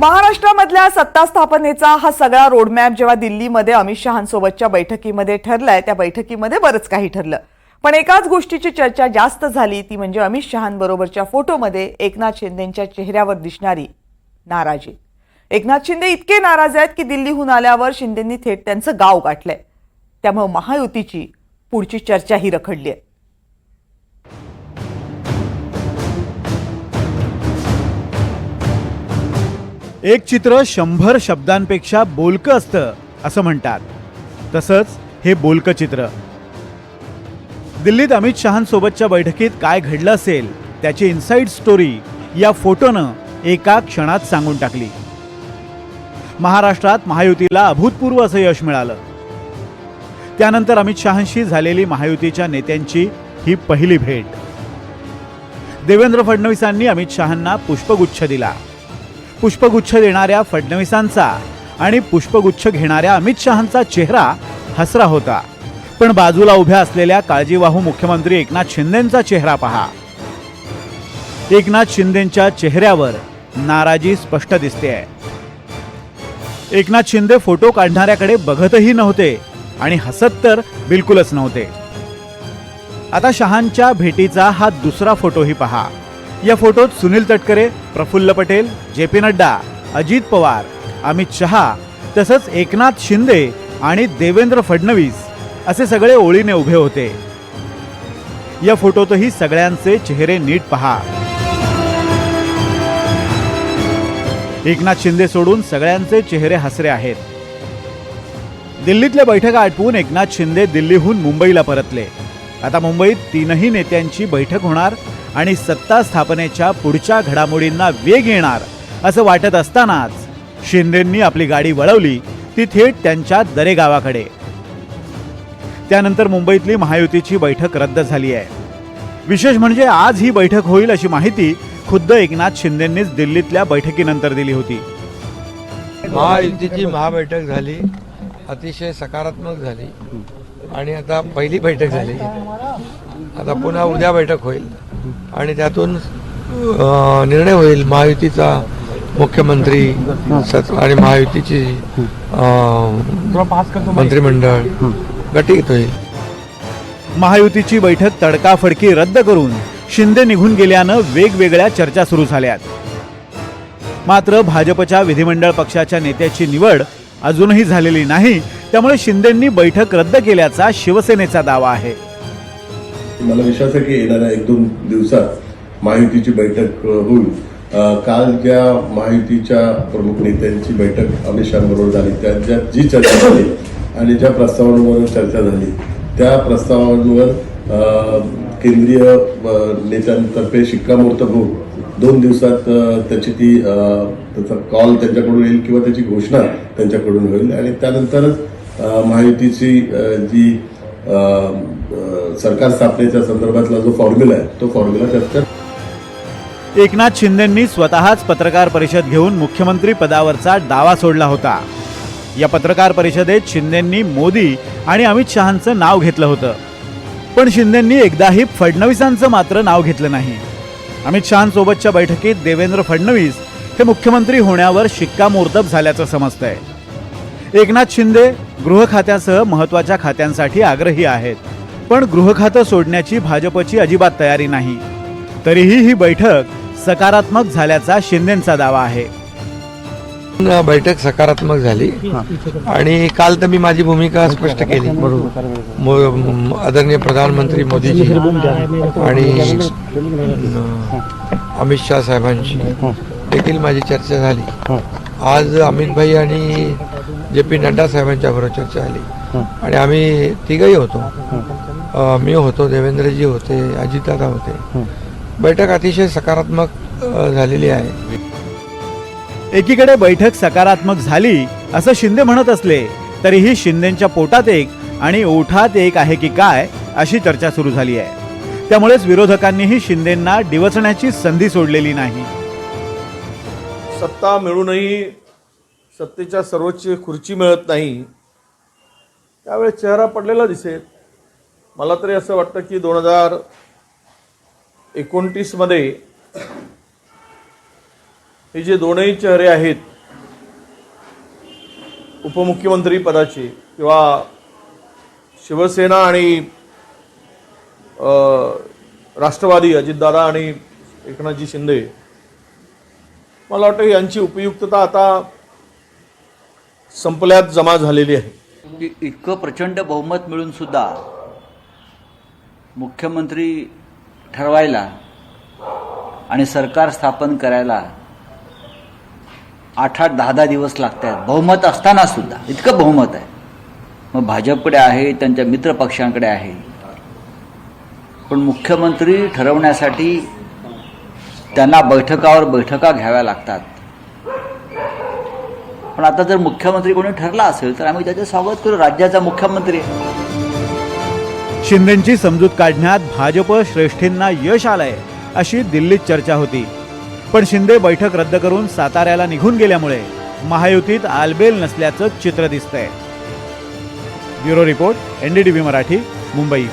महाराष्ट्रामधल्या सत्ता स्थापनेचा हा सगळा रोडमॅप जेव्हा दिल्लीमध्ये अमित शहांसोबतच्या बैठकीमध्ये ठरलाय त्या बैठकीमध्ये बरंच काही ठरलं. पण एकाच गोष्टीची चर्चा जास्त झाली ती म्हणजे अमित शहांबरोबरच्या फोटोमध्ये एकनाथ शिंदेच्या चेहऱ्यावर दिसणारी नाराजी. एकनाथ शिंदे इतके नाराज आहेत की दिल्लीहून आल्यावर शिंदेंनी थेट त्यांचं गाव गाठलंय. त्यामुळे महायुतीची पुढची चर्चाही रखडली आहे एक चित्र शंभर शब्दांपेक्षा बोलकं असतं असं म्हणतात. तसंच हे बोलकं चित्र. दिल्लीत अमित शहांसोबतच्या बैठकीत काय घडलं असेल त्याची इन्साईड स्टोरी या फोटोनं एका क्षणात सांगून टाकली. महाराष्ट्रात महायुतीला अभूतपूर्व असं यश मिळालं. त्यानंतर अमित शहांशी झालेली महायुतीच्या नेत्यांची ही पहिली भेट. देवेंद्र फडणवीसांनी अमित शहांना पुष्पगुच्छ दिला. पुष्पगुच्छ देणाऱ्या फडणवीसांचा आणि पुष्पगुच्छ घेणाऱ्या अमित शहांचा चेहरा हसरा होता. पण बाजूला उभ्या असलेल्या काळजीवाहू मुख्यमंत्री एकनाथ शिंदेंचा चेहरा पहा. एकनाथ शिंदेंच्या चेहऱ्यावर नाराजी स्पष्ट दिसते एकनाथ शिंदे फोटो काढणाऱ्याकडे बघतही नव्हते आणि हसत तर बिलकुलच नव्हते. आता शहांच्या भेटीचा हा दुसरा फोटोही पहा. या फोटोत सुनील तटकरे प्रफुल्ल पटेल जे पी नड्डा अजित पवार अमित शहा तसंच एकनाथ शिंदे आणि देवेंद्र फडणवीस असे सगळे ओळीने उभे होते. या फोटोतही सगळ्यांचे चेहरे नीट पहा. एकनाथ शिंदे सोडून सगळ्यांचे चेहरे हसरे आहेत. दिल्लीतल्या बैठका आटपून एकनाथ शिंदे दिल्लीहून मुंबईला परतले. आता मुंबईत तीनही नेत्यांची बैठक होणार आणि सत्ता स्थापनेच्या पुढच्या घडामोडींना वेग येणार असं वाटत असतानाच शिंदेंनी आपली गाडी वळवली ती थेट त्यांच्या दरे गावाकडे त्यानंतर मुंबईतली महायुतीची बैठक रद्द झाली आहे. विशेष म्हणजे आज ही बैठक होईल अशी माहिती खुद्द एकनाथ शिंदेंनीच दिल्लीतल्या बैठकीनंतर दिली होती. महायुतीची महाबैठक झाली अतिशय सकारात्मक झाली आणि आता पहिली बैठक झाली. आता पुन्हा उद्या बैठक होईल. आणि त्यातून निर्णय होईल महायुतीचा मुख्यमंत्री आणि महायुतीची मंत्रिमंडळ गटीत होईल. महायुतीची बैठक तडकाफडकी रद्द करून शिंदे निघून गेल्यानं वेगवेगळ्या चर्चा सुरू झाल्यात. मात्र भाजपच्या विधिमंडळ पक्षाच्या नेत्याची निवड अजूनही झालेली नाही त्यामुळे शिंदेंनी बैठक रद्द केल्याचा शिवसेनेचा दावा आहे. मला विश्वास आहे की येणाऱ्या एक दोन दिवसात महायुतीची बैठक होईल. काल ज्या महायुतीच्या प्रमुख नेत्यांची बैठक अमित शहाबरोबर झाली त्याच्यात जी चर्चा झाली आणि ज्या प्रस्तावांवर चर्चा झाली त्या प्रस्तावांवर केंद्रीय नेत्यांतर्फे शिक्कामोर्तब होऊन दोन दिवसात त्याची ती त्याचा कॉल त्यांच्याकडून येईल किंवा त्याची घोषणा त्यांच्याकडून होईल आणि त्यानंतरच माहितीची महायुतीची जी सरकार स्थापनेच्या संदर्भातला जो फॉर्म्युला आहे तो फॉर्म्युला त्यात एकनाथ शिंदेंनी स्वतःच पत्रकार परिषद घेऊन मुख्यमंत्री पदावरचा दावा सोडला होता. या पत्रकार परिषदेत शिंदेंनी मोदी आणि अमित शहांचं नाव घेतलं होतं. पण शिंदेंनी एकदाही फडणवीसांचं मात्र नाव घेतलं नाही. अमित शहांसोबतच्या बैठकीत देवेंद्र फडणवीस हे मुख्यमंत्री होण्यावर शिक्कामोर्तब झाल्याचं समजतंय. एकनाथ शिंदे गृह खात्यासह महत्त्वाच्या खात्यांसाठी आग्रही आहेत. पण गृह खातं सोडण्याची भाजपची अजिबात तयारी नाही. तरीही ही बैठक सकारात्मक झाल्याचा शिंदेंचा दावा आहे. बैठक सकारात्मक झाली. आणि काल तर मी माझी भूमिका स्पष्ट केली. आदरणीय प्रधानमंत्री मोदीजी आणि अमित शहा साहेबांशी देखील माझी चर्चा झाली. आज अमित भाई आणि जे पी नड्डा साहेबांच्या बरोबर चर्चा झाली. आणि आम्ही तिघही होतो. मी होतो देवेंद्रजी होते अजितदादा होते. बैठक अतिशय सकारात्मक झालेली आहे. एकीकडे बैठक सकारात्मक झाली असं शिंदे म्हणत असले तरीही शिंदेच्या पोटात एक आणि ओठात एक आहे की काय अशी चर्चा सुरू झाली आहे. त्यामुळेच विरोधकांनीही शिंदेंना डिवचण्याची संधी सोडलेली नाही. सत्ता मिळूनही सत्तेच्या सर्वोच्च खुर्ची मिळत नाही. त्यावेळेस चेहरा पडलेला दिसेल. मला तरी असं वाटतं की दोन हजार एकोणतीसमध्ये हे जे दोनही चेहरे आहेत उपमुख्यमंत्री पदाची किंवा शिवसेना आणि राष्ट्रवादी अजितदादा आणि एकनाथजी शिंदे मला वाटतं यांची उपयुक्तता आता संपल्यात जमा झालेली आहे. इतकं प्रचंड बहुमत मिळून सुद्धा मुख्यमंत्री ठरवायला आणि सरकार स्थापन करायला आठ आठ दहा दहा दिवस लागत आहेत बहुमत असताना सुद्धा. इतकं बहुमत आहे. मग भाजपकडे आहे त्यांच्या मित्र पक्षांकडे आहे. पण मुख्यमंत्री ठरवण्यासाठी त्यांना बैठकावर बैठका घ्याव्या लागतात. पण आता जर मुख्यमंत्री कोणी ठरला असेल तर आम्ही त्याचं स्वागत करू. राज्याचा मुख्यमंत्री आहे. शिंदेची समजूत काढण्यात भाजप श्रेष्ठींना यश आलंय अशी दिल्लीत चर्चा होती. पण शिंदे बैठक रद्द करून साताऱ्याला निघून गेल्यामुळे महायुतीत आलबेल नसल्याचं चित्र दिसतंय. Bureau report NDTV Marathi Mumbai.